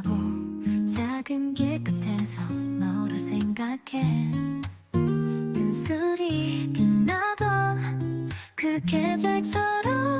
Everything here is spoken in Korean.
바라보 작은 길 끝에서 너를 생각해. 은술이 빛나던 그 계절처럼